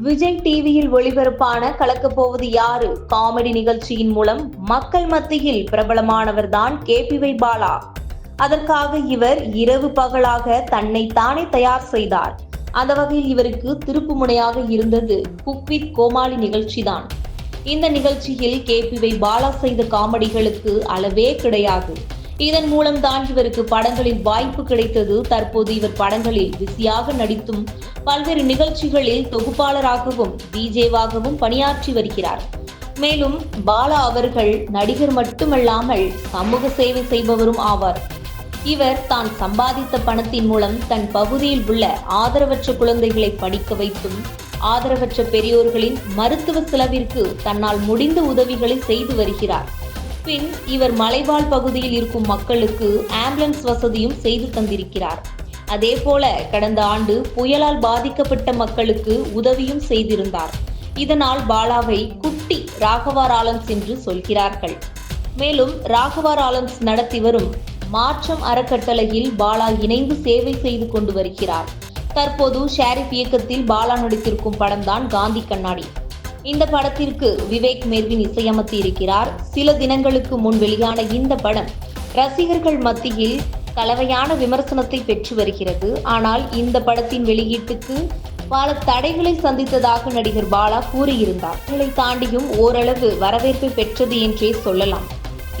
விஜய் டிவியில் ஒளிபரப்பான கலக்கப்போவது யாரு? காமெடி நிகழ்ச்சியின் மூலம் மக்கள் மத்தியில் பிரபலமானவர்தான் கேபிவை பாலா. அதற்காக இவர் இரவு பகலாக தன்னை தானே தயார் செய்தார். அந்த வகையில் இவருக்கு திருப்பு முனையாக இருந்தது குக் வித் கோமாளி நிகழ்ச்சிதான். இந்த நிகழ்ச்சியில் கேபிவை பாலா செய்த காமெடிகளுக்கு அளவே கிடையாது. இதன் மூலம்தான் இவருக்கு படங்களில் வாய்ப்பு கிடைத்தது. தற்போது இவர் படங்களில் பிஸியாக நடித்தும் பல்வேறு நிகழ்ச்சிகளில் தொகுப்பாளராகவும் டிஜேவாகவும் பணியாற்றி வருகிறார். மேலும் பாலா அவர்கள் நடிகர் மட்டுமல்லாமல் சமூக சேவை செய்பவரும் ஆவார். இவர் தான் சம்பாதித்த பணத்தின் மூலம் தன் பகுதியில் உள்ள ஆதரவற்ற குழந்தைகளை படிக்க வைத்தும் ஆதரவற்ற பெரியோர்களின் மருத்துவ செலவிற்கு தன்னால் முடிந்த உதவிகளை செய்து வருகிறார். பின் இவர் மலைவாழ் பகுதியில் இருக்கும் மக்களுக்கு ஆம்புலன்ஸ் வசதியும் செய்து தந்திருக்கிறார். அதேபோல கடந்த ஆண்டு புயலால் பாதிக்கப்பட்ட மக்களுக்கு உதவியும் செய்திருந்தார். இதனால் பாலாவை குட்டி ராகவா ஆலன்ஸ் என்று சொல்கிறார்கள். மேலும் ராகவா ஆலன்ஸ் நடத்தி வரும் மாற்றம் அறக்கட்டளையில் பாலா இணைந்து சேவை செய்து கொண்டு வருகிறார். தற்போது ஷாரிஃப் இயக்கத்தில் பாலா நடித்திருக்கும் படம்தான் காந்தி கண்ணாடி. இந்த படத்திற்கு விவேக் மேர்வின் இசையமைத்து இருக்கிறார். சில தினங்களுக்கு முன் வெளியான இந்த படம் ரசிகர்கள் மத்தியில் கலவையான விமர்சனத்தை பெற்று வருகிறது. ஆனால் இந்த படத்தின் வெளியீட்டுக்கு பல தடைகளை சந்தித்ததாக நடிகர் பாலா கூறியிருந்தார். இதை தாண்டியும் ஓரளவு வரவேற்பை பெற்றது என்றே சொல்லலாம்.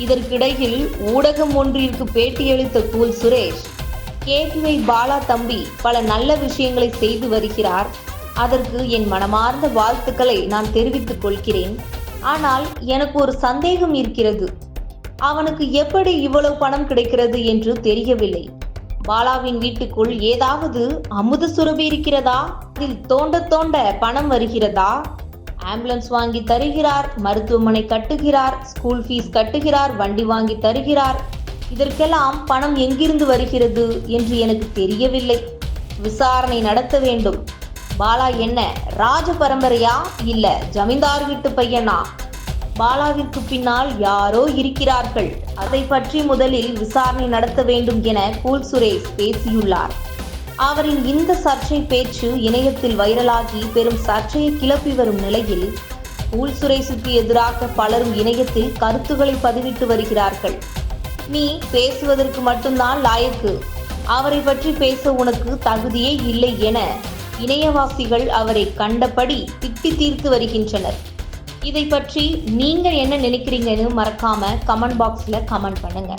இதற்கிடையில் ஊடகம் ஒன்றிற்கு பேட்டியளித்த கூல் சுரேஷ் கேபிஐ பாலா தம்பி பல நல்ல விஷயங்களை செய்து வருகிறார். அதற்கு என் மனமார்ந்த வாழ்த்துக்களை நான் தெரிவித்துக் கொள்கிறேன். ஆனால் எனக்கு ஒரு சந்தேகம் இருக்கிறது. அவனுக்கு எப்படி இவ்வளவு பணம் கிடைக்கிறது என்று தெரியவில்லை. பாலாவின் வீட்டுக்குள் ஏதாவது அமுத சுரபி இருக்கிறதா? அதில் தோண்ட தோண்ட பணம் வருகிறதா? ஆம்புலன்ஸ் வாங்கி தருகிறார் மருத்துவமனை கட்டுகிறார் ஸ்கூல் ஃபீஸ் கட்டுகிறார் வண்டி வாங்கி தருகிறார். இதற்கெல்லாம் பணம் எங்கிருந்து வருகிறது என்று எனக்கு தெரியவில்லை. விசாரணை நடத்த வேண்டும். பாலா என்ன? ராஜ பரம்பரையா? இல்ல ஜமீன்தார் வீட்டு பையனா? பாலாவிற்கு பின்னால் யாரோ இருக்கிறார்கள். அதை பற்றி முதலில் விசாரணை நடத்த வேண்டும் என கூல் சுரேஷ் பேசியுள்ளார். அவரின் இந்த சர்ச்சை பேச்சு இணையத்தில் வைரலாகி பெரும் சர்ச்சையை கிளப்பி வரும் நிலையில் கூல் சுரேஷுக்கு எதிராக பலரும் இணையத்தில் கருத்துக்களை பதிவிட்டு வருகிறார்கள். நீ பேசுவதற்கு மட்டும்தான் லாயக்கு. அவரை பற்றி பேச உனக்கு தகுதியே இல்லை என இணையவாசிகள் அவரை கண்டபடி திட்டி தீர்த்து வருகின்றனர். இதை பற்றி நீங்க என்ன நினைக்கிறீங்கன்னு மறக்காம கமெண்ட் பாக்ஸ்ல கமெண்ட் பண்ணுங்க.